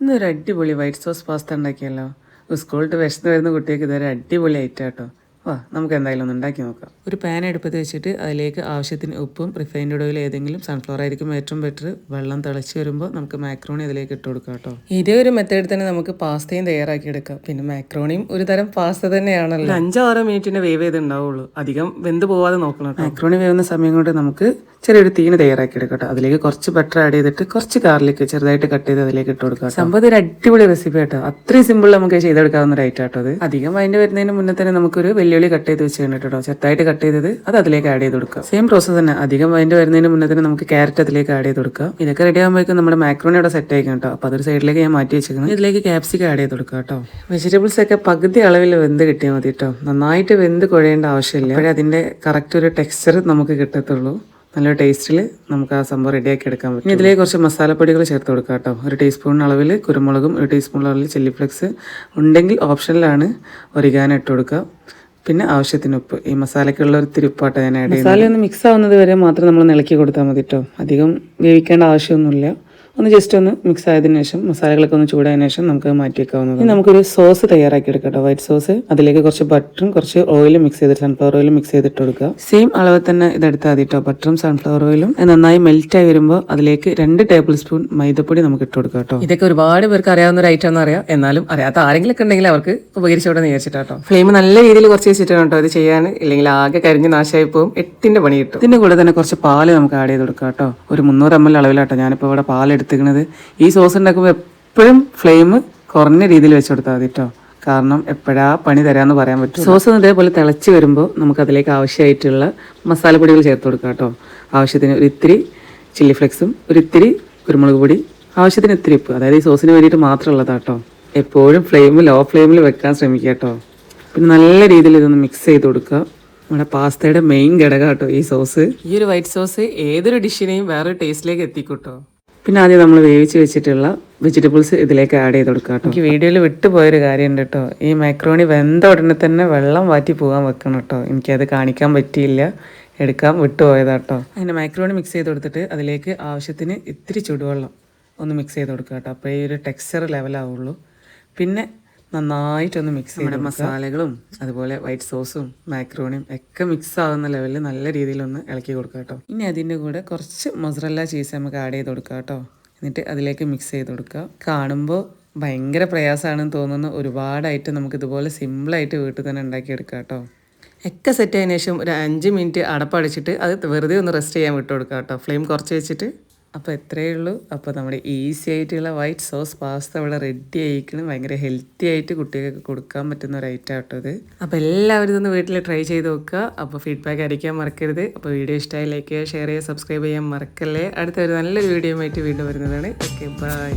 ഇന്നൊരു അടിപൊളി white sauce pasta ഉണ്ടാക്കിയല്ലോ. സ്കൂളിട്ട് വിശന്ന് വരുന്ന കുട്ടികൾക്ക് ഇതൊരു അടിപൊളി ഐറ്റം കേട്ടോ വാ നമുക്ക് എന്തായാലും ഒന്ന് ഉണ്ടാക്കി നോക്കാം. ഒരു പാൻ എടുപ്പത്ത് വെച്ചിട്ട് അതിലേക്ക് ആവശ്യത്തിന് ഉപ്പും റിഫൈൻഡ് ഓയിൽ ഏതെങ്കിലും സൺഫ്ലവർ ആയിരിക്കും ഏറ്റവും ബെറ്റർ വെള്ളം തിളച്ച് വരുമ്പോൾ നമുക്ക് മാക്രോണി അതിലേക്ക് ഇട്ട് കൊടുക്കാം കേട്ടോ. ഇതേ ഒരു മെത്തേഡ് തന്നെ നമുക്ക് പാസ്തയും തയ്യാറാക്കി എടുക്കാം. പിന്നെ മാക്രോണിയും ഒരു തരം പാസ്ത തന്നെയാണല്ലോ. അഞ്ചോ ആറോ മിനിറ്റിന്റെ വേവ് ചെയ്ത് ഉണ്ടാവുള്ളൂ. അധികം വെന്ത് പോവാതെ നോക്കണം മാക്രോണി വേവുന്ന സമയം കൊണ്ട് നമുക്ക് ചെറിയൊരു തീന് തയ്യാറാക്കി എടുക്കട്ടെ അതിലേക്ക് കുറച്ച് ബട്ടർ ആഡ് ചെയ്തിട്ട് കുറച്ച് ഗാർലിക് ചെറുതായിട്ട് കട്ട് ചെയ്ത് അതിലേക്ക് ഇട്ട് കൊടുക്കാം സംഭവം ഒരു അടിപൊളി റെസിപ്പി കേട്ടോ അത്രയും സിമ്പിൾ നമുക്ക് ചെയ്തെടുക്കാവുന്ന ഒരു ഐറ്റം കേട്ടോ അത്. അധികം അതിന്റെ വരുന്നതിന് മുന്നേ തന്നെ നമുക്കൊരു വെല്ലുവിളി കട്ട് ചെയ്ത് വെച്ച് കഴിഞ്ഞിട്ട് കേട്ടോ ചെറുതായിട്ട് കട്ട് ചെയ്തത് അത് അതിലേക്ക് ആഡ് ചെയ്ത് കൊടുക്കുക. സെയിം പ്രോസസ്സ് തന്നെ. അധികം വൈൻഡ് വരുന്നതിന് മുന്നേ തന്നെ നമുക്ക് ക്യാരറ്റ് അതിലേക്ക് ആഡ് ചെയ്ത് കൊടുക്കുക. ഇതൊക്കെ റെഡി ആകുമ്പോഴേക്കും നമ്മുടെ മാക്രോണി അവിടെ സെറ്റ് ആയിരിക്കും കേട്ടോ. അപ്പോൾ അതൊരു സൈഡിലേക്ക് ഞാൻ മാറ്റി വെച്ചിരിക്കുന്നത് ഇതിലേക്ക് ക്യാപ്സിക്കം ആഡ് ചെയ്ത് കൊടുക്കുക കേട്ടോ. വെജിറ്റബിൾസ് ഒക്കെ പകുതി അളവിൽ വെന്ത് കിട്ടിയാൽ മതി കേട്ടോ. നന്നായിട്ട് വെന്ത് കുഴയേണ്ട ആവശ്യമില്ല. അപ്പോഴേ അതിന്റെ കറക്റ്റ് ഒരു ടെക്സ്ചർ നമുക്ക് കിട്ടത്തുള്ളൂ. നല്ല ടേസ്റ്റിൽ നമുക്ക് ആ സംഭവം റെഡിയാക്കി എടുക്കാൻ പറ്റും. ഇതിലേക്ക് കുറച്ച് മസാലപ്പൊടികൾ ചേർത്ത് കൊടുക്കുക കേട്ടോ. ഒരു ടീസ്പൂൺ അളവിൽ കുരുമുളകും ഒരു ടീസ്പൂൺ അളവിൽ ചില്ലി ഫ്ലെക്സ് ഉണ്ടെങ്കിൽ ഓപ്ഷനിലാണ് ഒരിഗാനോ ഇട്ട് കൊടുക്കുക. പിന്നെ ആവശ്യത്തിന് ഉപ്പ്. ഈ മസാലയ്ക്കുള്ള ഒരു തിരുപ്പാട്ട് ഞാൻ ആഡ് മസാല ഒന്ന് മിക്സ് ആവുന്നത് വരെ മാത്രം നമ്മൾ ഇളക്കി കൊടുത്താൽ മതി കേട്ടോ അധികം വേവിക്കേണ്ട ആവശ്യമൊന്നുമില്ല. ഒന്ന് ജസ്റ്റ് ഒന്ന് മിക്സ് ആയതിനു ശേഷം മസാലകളൊക്കെ ഒന്ന് ചൂടായതിനു ശേഷം നമുക്ക് മാറ്റി വെക്കാവുന്നത് ഇനി നമുക്കൊരു സോസ് തയ്യാറാക്കി എടുക്കാം കേട്ടോ വൈറ്റ് സോസ് അതിലേക്ക് കുറച്ച് ബട്ടറും കുറച്ച് ഓയിലും മിക്സ് ചെയ്തിട്ട് സൺഫ്ലവർ ഓയിലും മിക്സ് ചെയ്തിട്ട് കൊടുക്കുക. സെയിം അളവ് തന്നെ ഇതെടുത്താൽ മതി കേട്ടോ ബട്ടറും സൺഫ്ലവർ ഓയിലും നന്നായി മെൽറ്റ് ആയി വരുമ്പോൾ അതിലേക്ക് രണ്ട് ടേബിൾ സ്പൂൺ മൈദപ്പൊടി നമുക്ക് ഇട്ട് കൊടുക്കാം കേട്ടോ ഇതൊക്കെ ഒരുപാട് പേർക്ക് അറിയാവുന്ന ഒരു ഐറ്റം എന്ന് അറിയാം എന്നാലും അറിയാത്ത ആരെങ്കിലും ഒക്കെ ഉണ്ടെങ്കിൽ അവർക്ക് ഉപകരിച്ചോടെ വിചാരിച്ചിട്ടാട്ടോ ഫ്ലെയിം നല്ല രീതിയിൽ കുറച്ച് വെച്ചിട്ടാണ് കേട്ടോ ഇത് ചെയ്യാൻ. ഇല്ലെങ്കിൽ ആകെ കരിഞ്ഞ് നാശമായി പോകും. എട്ടിന്റെ പണി കിട്ടും. ഇതിന്റെ കൂടെ തന്നെ കുറച്ച് പാൽ നമുക്ക് ആഡ് ചെയ്ത് കൊടുക്കാം കേട്ടോ ഒരു മുന്നൂറ് എം എൽ അളവിലാട്ടോ ഞാനിപ്പോൾ ഇവിടെ പാൽ എടുത്തിരിക്കുന്നത്. ഈ സോസ് ഉണ്ടാക്കുമ്പോൾ എപ്പോഴും ഫ്ലെയിം കുറഞ്ഞ രീതിയിൽ വെച്ച് കൊടുത്താൽ മതി കേട്ടോ കാരണം എപ്പോഴാ പണി തരാമെന്ന് പറയാൻ പറ്റും സോസ് ഇതേപോലെ തിളച്ച് വരുമ്പോൾ നമുക്ക് അതിലേക്ക് ആവശ്യമായിട്ടുള്ള മസാലപ്പൊടികൾ ചേർത്ത് കൊടുക്കാം കേട്ടോ ആവശ്യത്തിന് ഒരു ഇത്തിരി ചില്ലി ഫ്ലെക്സും ഒരു ഇത്തിരി കുരുമുളക് പൊടി ആവശ്യത്തിന് ഇത്തിരി ഉപ്പ്. അതായത് ഈ സോസിന് വേണ്ടിയിട്ട് മാത്രമുള്ളതാട്ടോ എപ്പോഴും ഫ്ലെയിം ലോ ഫ്ലെയിമിൽ വെക്കാൻ ശ്രമിക്കുക കേട്ടോ പിന്നെ നല്ല രീതിയിൽ ഇതൊന്ന് മിക്സ് ചെയ്ത് കൊടുക്കുക നമ്മുടെ പാസ്തയുടെ മെയിൻ ഘടകം കേട്ടോ ഈ സോസ് ഈ ഒരു വൈറ്റ് സോസ് ഏതൊരു ഡിഷിനെയും വേറൊരു ടേസ്റ്റിലേക്ക് എത്തിക്കൂട്ടോ പിന്നെ ആദ്യം നമ്മൾ വേവിച്ച് വെച്ചിട്ടുള്ള വെജിറ്റബിൾസ് ഇതിലേക്ക് ആഡ് ചെയ്ത് കൊടുക്കുക കേട്ടോ എനിക്ക് വീഡിയോയിൽ വിട്ടുപോയൊരു കാര്യമുണ്ട് കേട്ടോ. ഈ മൈക്രോണി വെന്ത ഉടനെ തന്നെ വെള്ളം വാറ്റി പോകാൻ വെക്കണം കേട്ടോ. എനിക്കത് കാണിക്കാൻ പറ്റിയില്ല. എടുക്കാൻ വിട്ടുപോയതാട്ടോ. അതിന്റെ മൈക്രോണി മിക്സ് ചെയ്ത് കൊടുത്തിട്ട് അതിലേക്ക് ആവശ്യത്തിന് ഇത്തിരി ചുടുവെള്ളം ഒന്ന് മിക്സ് ചെയ്ത് കൊടുക്കുക കേട്ടോ അപ്പോൾ ഈ ഒരു ടെക്സ്ചർ ലെവലാവുള്ളൂ പിന്നെ നന്നായിട്ടൊന്ന് മിക്സ് നമ്മുടെ മസാലകളും അതുപോലെ വൈറ്റ് സോസും മാക്രോണിയും ഒക്കെ മിക്സ് ആവുന്ന ലെവലിൽ നല്ല രീതിയിൽ ഒന്ന് ഇളക്കി കൊടുക്കുക കേട്ടോ. ഇനി അതിന്റെ കൂടെ കുറച്ച് മൊസറല്ല ചീസ് നമുക്ക് ആഡ് ചെയ്ത് കൊടുക്കുക കേട്ടോ. എന്നിട്ട് അതിലേക്ക് മിക്സ് ചെയ്ത് കൊടുക്കുക. കാണുമ്പോൾ ഭയങ്കര പ്രയാസമാണെന്ന് തോന്നുന്ന ഒരുപാട് ഐറ്റം നമുക്ക് ഇതുപോലെ സിമ്പിളായിട്ട് വീട്ടിൽ തന്നെ ഉണ്ടാക്കിയെടുക്കാം കേട്ടോ. ഒക്കെ സെറ്റ് ആയതിനു ശേഷം ഒരു അഞ്ച് മിനിറ്റ് അടപ്പടിച്ചിട്ട് അത് വെറുതെ ഒന്ന് റെസ്റ്റ് ചെയ്യാൻ വിട്ടു കൊടുക്കുക കേട്ടോ. ഫ്ലെയിം കുറച്ച് വെച്ചിട്ട് അപ്പോൾ എത്രയേ ഉള്ളൂ. അപ്പോൾ നമ്മുടെ ഈസി ആയിട്ടുള്ള വൈറ്റ് സോസ് പാസ്ത ഇവിടെ റെഡി ആയിരിക്കണം. ഭയങ്കര ഹെൽത്തി ആയിട്ട് കുട്ടികൾക്ക് കൊടുക്കാൻ പറ്റുന്ന ഒരു ഐറ്റം ആട്ടോ ഇത്. അപ്പോൾ എല്ലാവരും ഇതൊന്ന് വീട്ടിൽ ട്രൈ ചെയ്ത് നോക്കുക. അപ്പോൾ ഫീഡ്ബാക്ക് അടിക്കാൻ മറക്കരുത്. അപ്പോൾ വീഡിയോ ഇഷ്ടമായി ലൈക്ക് ചെയ്യുക ഷെയർ ചെയ്യുക സബ്സ്ക്രൈബ് ചെയ്യാൻ മറക്കല്ലേ. അടുത്ത ഒരു നല്ലൊരു വീഡിയോ ആയിട്ട് വീണ്ടും വരുന്നതാണ്. Okay bye